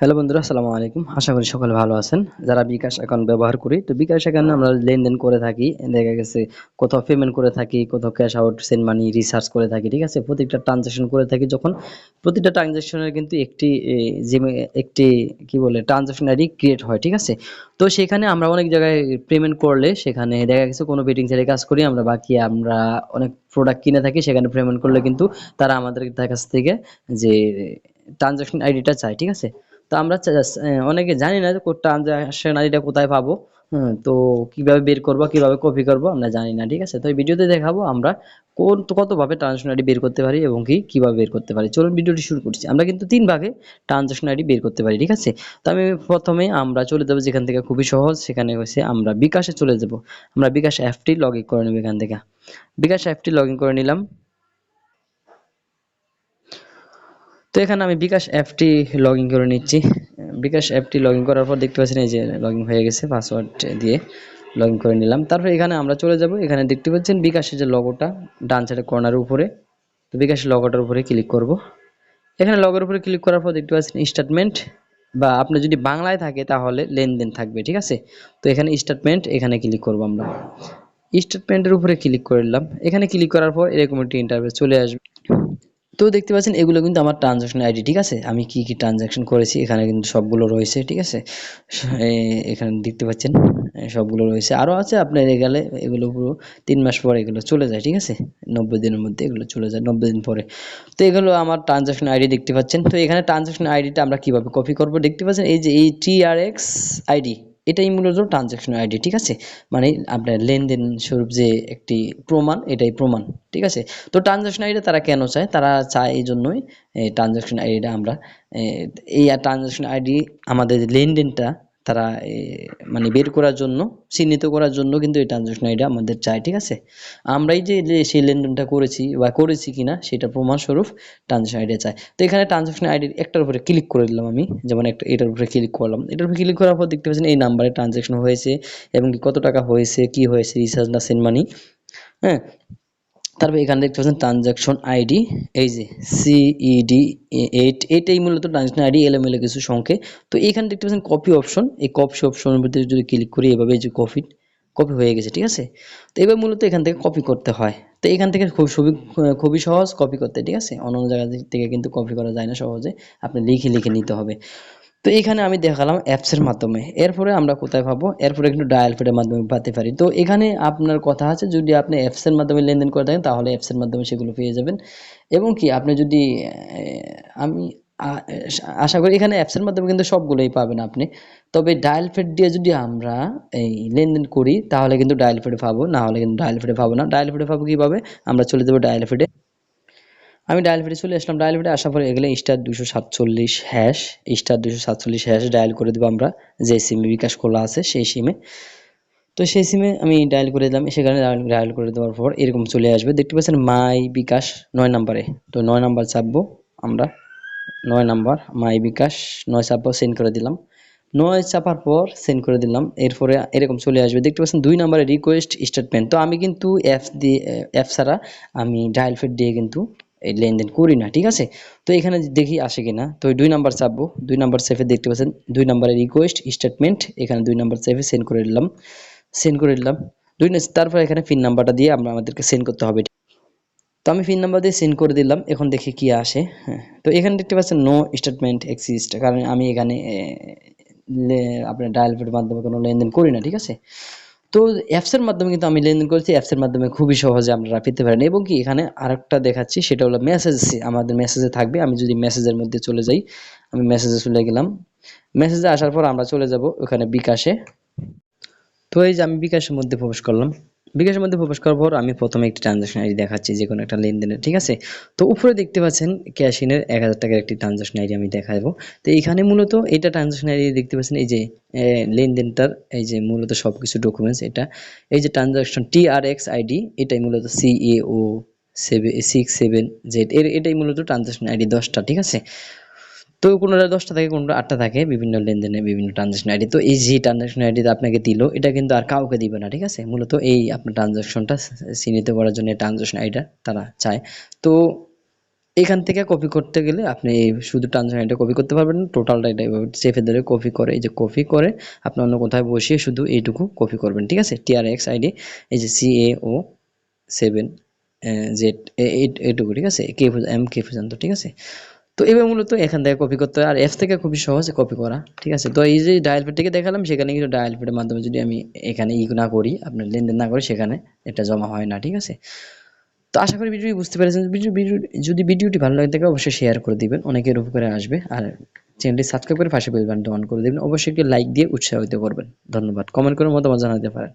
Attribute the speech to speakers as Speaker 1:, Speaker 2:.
Speaker 1: Hello বন্ধুরা, আসসালামু আলাইকুম। আশা করি সকলে ভালো আছেন। যারা বিকাশ অ্যাকাউন্ট ব্যবহার করি, তো বিকাশ অ্যাকাউন্টে আমরা লেনদেন করে থাকি। দেখা গেছে কোথাও পেমেন্ট করে থাকি, কোথাও cash out send money research করে থাকি, ঠিক আছে? প্রত্যেকটা ট্রানজাকশন করে থাকি যখন। প্রতিটা ট্রানজাকশনের কিন্তু একটি যে, একটি, কি বলে ট্রানজাকশন আইডি ক্রিয়েট হয়, ঠিক আছে? তো সেখানে আমরা অনেক জায়গায় পেমেন্ট করলে সেখানে দেখা গেছে কোনো বেটিং সাইটে কাজ করি, আমরা বাকি আমরা অনেক প্রোডাক্ট কিনে থাকি, সেখানে পেমেন্ট করলে কিন্তু তারা আমাদের কাছ থেকে যে ট্রানজাকশন আইডিটা চায়, ঠিক আছে? তো আমরা অনেকে জানি না যে ট্রানজাকশন আইডিটা কোথায় পাবো। হ্যাঁ, তো কীভাবে বের করব কীভাবে কপি করব আমরা জানি না ঠিক আছে? তো এই ভিডিওতে দেখাবো আমরা কোন কতভাবে ট্রানজাকশন আইডি বের করতে পারি এবং কি কীভাবে বের করতে পারি। চলুন ভিডিওটি শুরু করছি। আমরা কিন্তু তিন ভাগে ট্রানজাকশন আইডি বের করতে পারি ঠিক আছে? তো আমি প্রথমে আমরা চলে যাব যেখান থেকে খুবই সহজ সেখানে হচ্ছে আমরা বিকাশে চলে যাব। আমরা বিকাশ অ্যাপটি লগ ইন করে নেব এখান থেকে। বিকাশ অ্যাপটি লগ ইন করে নিলাম। তো এখানে আমি বিকাশ অ্যাপটি লগ ইন করে নিচ্ছি। বিকাশ অ্যাপটি লগ ইন করার পর দেখতে পাচ্ছেন এই যে লগ ইন হয়ে গেছে পাসওয়ার্ড দিয়ে লগ ইন করে নিলাম। তারপর এখানে আমরা চলে যাব। এখানে দেখতে পাচ্ছেন বিকাশের যে লগোটা ডান সাইডের কর্নারের উপরে। তো বিকাশের লগোটার উপরে ক্লিক করব। এখানে লগের উপরে ক্লিক করার পর দেখতে পাচ্ছেন স্টেটমেন্ট বা আপনি যদি বাংলায় থাকে তাহলে লেনদেন থাকবে, ঠিক আছে? তো এখানে স্টেটমেন্ট এখানে ক্লিক করব আমরা। স্টেটমেন্টের উপরে ক্লিক করে দিলাম এখানে ক্লিক করার পর এরকম একটি ইন্টারভিউ চলে আসবে। তো দেখতে পাচ্ছেন এগুলো কিন্তু আমার ট্রানজাকশন আইডি ঠিক আছে? আমি কি কি ট্রানজাকশন করেছি এখানে কিন্তু সবগুলো রয়েছে ঠিক আছে? এখানে দেখতে পাচ্ছেন সবগুলো রয়েছে। আরও আছে আপনার গেলে এগুলো পুরো তিন মাস পরে এগুলো চলে যায় ঠিক আছে? নব্বই দিনের মধ্যে এগুলো চলে যায় নব্বই দিন পরে। তো এগুলো আমার ট্রানজাকশন আইডি দেখতে পাচ্ছেন। তো এখানে ট্রানজাকশন আইডিটা আমরা কীভাবে কপি করব? দেখতে পাচ্ছেন এই যে এই টিআরএক্স আইডি এটাই মূলত ট্রানজ্যাকশন আইডি ঠিক আছে? মানে আপনার লেনদেন স্বরূপ যে একটি প্রমাণ, এটাই প্রমাণ, ঠিক আছে? তো ট্রানজাকশন আইডি তারা কেন চায়? তারা চায় এই জন্যই ট্রানজ্যাকশন আইডিটা আমরা এই ট্রানজ্যাকশন আইডি আমাদের লেনদেনটা তারা মানে বের করার জন্য, চিহ্নিত করার জন্য কিন্তু এই ট্রানজাকশন আইডি আমাদের চাই, ঠিক আছে? আমরাই যে সেই লেনদেনটা করেছি বা করেছি কিনা সেটা প্রমাণস্বরূপ ট্রানজাকশন আইডি চাই। তো এখানে ট্রানজাকশন আইডির একটার উপরে ক্লিক করে দিলাম আমি, যেমন একটা, এটার উপরে ক্লিক করলাম। এটার উপরে ক্লিক করার পর দেখতে পাচ্ছেন এই নাম্বারে ট্রানজাকশন হয়েছে এবং কত টাকা হয়েছে, কি হয়েছে রিচার্জ না সেন্ড মানি হ্যাঁ? তারপর এখানে দেখতে পাচ্ছেন ট্রানজাকশন আইডি এই যে সিইডি এইট এইটাই মূলত ট্রানজাকশন আইডি এলোমেলো কিছু সংখ্যে। তো এখানে দেখতে পাচ্ছেন কপি অপশন এই কপি অপশনের ভিতরে যদি ক্লিক করি, এভাবে যে কপি কপি হয়ে গেছে, ঠিক আছে? তো এবার মূলত এখান থেকে কপি করতে হয়। তো এখান থেকে খুব খুবই খুবই সহজ কপি করতে, ঠিক আছে? অন্য জায়গা থেকে কিন্তু কপি করা যায় না সহজে। আপনি লিখে লিখে নিতে হবে। তো এখানে আমি দেখালাম অ্যাপসের মাধ্যমে। এরপরে আমরা কোথায় পাবো এরপরে একটু ডায়াল পেডের মাধ্যমে পাতে পারি। তো এখানে আপনার কথা আছে, যদি আপনি অ্যাপসের মাধ্যমে লেনদেন করে থাকেন, তাহলে অ্যাপসের মাধ্যমে সেগুলো পেয়ে যাবেন। এবং কি, আপনি যদি আমি আশা করি এখানে অ্যাপসের মাধ্যমে কিন্তু সবগুলোই পাবেন আপনি। তবে ডায়াল ফেড দিয়ে যদি আমরা এই লেনদেন করি, তাহলে কিন্তু ডায়াল ফেডে পাবো না হলে কিন্তু ডায়াল ফেডে পাবো না। ডায়াল ফেডে পাবো কীভাবে? আমরা চলে যাব ডায়াল ফেডে আমি ডায়াল ফেডে চলে আসলাম। ডায়াল ফেডে আসার পরে এগুলো স্টার দুশো সাতচল্লিশ হ্যাশ স্টার দুশো সাতচল্লিশ হ্যাশ ডায়াল করে দেবো আমরা। যে সিমে বিকাশ খোলা আছে সেই সিমে তো সেই সিমে আমি ডায়াল করে দিলাম। সেখানে ডায়াল করে দেওয়ার পর এরকম চলে আসবে। দেখতে পাচ্ছেন মাই বিকাশ নয় নাম্বারে তো নয় নাম্বার চাপবো আমরা। নয় নাম্বার মাই বিকাশ নয় চাপবো সেন্ড করে দিলাম। নয় চাপার পর সেন্ড করে দিলাম। এরপরে এরকম চলে আসবে। দেখতে পাচ্ছেন দুই নাম্বারে রিকোয়েস্ট স্টেটমেন্ট তো আমি কিন্তু অ্যাপ দিয়ে অ্যাপ ছাড়া আমি ডায়াল ফেড দিয়ে কিন্তু লেনদেন করি না, ঠিক আছে? তো এখানে দেখি আসে কিনা। তো দুই নাম্বার চাপবো। দুই নাম্বার সেফে দেখতে পাচ্ছেন, দুই নাম্বারে রিকোয়েস্ট স্টেটমেন্ট এখানে দুই নাম্বার সেফে সেন্ড করে দিলাম সেন্ড করে দিলাম দুই তারপর এখানে পিন নাম্বারটা দিয়ে আমরা আমাদেরকে সেন্ড করতে হবে। তো আমি পিন নাম্বার দিয়ে সেন্ড করে দিলাম, এখন দেখি কি আসে। হ্যাঁ তো এখানে দেখতে পাচ্ছেন নো স্টেটমেন্ট এক্সিস্ট কারণ আমি এখানে আপনার ডায়াল পের মাধ্যমে কোনো লেনদেন করি না, ঠিক আছে? তো অ্যাপসের মাধ্যমে কিন্তু আমি লেনদেন করেছি। অ্যাপসের মাধ্যমে খুবই সহজে আপনারা পেতে পারেন এবং কি এখানে আরেকটা দেখাচ্ছি, সেটা হলো মেসেজ আমাদের মেসেজে থাকবে। আমি যদি মেসেজের মধ্যে চলে যাই, আমি মেসেজে চলে গেলাম। মেসেজে আসার পর আমরা চলে যাব ওখানে বিকাশে। তো এই যে আমি বিকাশের মধ্যে প্রবেশ করলাম। বিকাশের মধ্যে প্রবেশ করার পর আমি প্রথমে একটি ট্রানজাকশন আইডি দেখাচ্ছি, যে কোনো একটা লেনদেনের, ঠিক আছে? তো উপরে দেখতে পাচ্ছেন ক্যাশিনের এক হাজার টাকার একটি ট্রানজাকশন আইডি আমি দেখাবো। তো এখানে মূলত এটা ট্রানজাকশন আইডি দেখতে পাচ্ছেন, এই যে লেনদেনটার, এই যে মূলত সবকিছু ডকুমেন্টস এটা। এই যে ট্রানজাকশন টিআরএক্স আইডি এটাই মূলত CAO seven six seven Z এর, এটাই মূলত ট্রানজাকশন আইডি দশটা, ঠিক আছে? তো কোনোটা দশটা থাকে কোনোটা আটটা থাকে বিভিন্ন লেনদেনে বিভিন্ন ট্রানজাকশন আইডি তো এই যে ট্রানজাকশন আইডিটা আপনাকে দিল, এটা কিন্তু আর কাউকে দিবে না, ঠিক আছে? মূলত এই আপনার ট্রানজাকশনটা চিহ্নিত করার জন্য ট্রানজাকশন আইডিটা তারা চায়। তো এখান থেকে কপি করতে গেলে আপনি শুধু ট্রানজাকশন এটা কপি করতে পারবেন না টোটালটা এটা সেফে ধরে কপি করে, এই যে কপি করে আপনি অন্য কোথায় বসিয়ে শুধু এইটুকু কপি করবেন, ঠিক আছে? টিআরএক্স আইডি এই যে C A O seven Z eight এইটুকু, ঠিক আছে? কে এম কে পর্যন্ত, ঠিক আছে? তো এবার মূলত এখান থেকে কপি করতে হয়। আর এফ থেকে খুবই সহজে কপি করা, ঠিক আছে? তো এই যে ডায়াল প্যাডটিকে দেখালাম, সেখানে কিন্তু ডায়াল প্যাডের মাধ্যমে যদি আমি এখানে ই না করি, আপনার লেনদেন না করি, সেখানে এটা জমা হয় না, ঠিক আছে? তো আশা করি ভিডিওটি বুঝতে পেরেছেন। ভিডিও যদি ভিডিওটি ভালো লাগে থাকে অবশ্যই শেয়ার করে দিবেন। অনেকের উপকারে আসবে। আর চ্যানেলটি সাবস্ক্রাইব করে পাশে বেল অন করে দিবেন। অবশ্যই একটি লাইক দিয়ে উৎসাহিত করবেন। ধন্যবাদ। কমেন্ট করে মতামত জানাতে পারেন।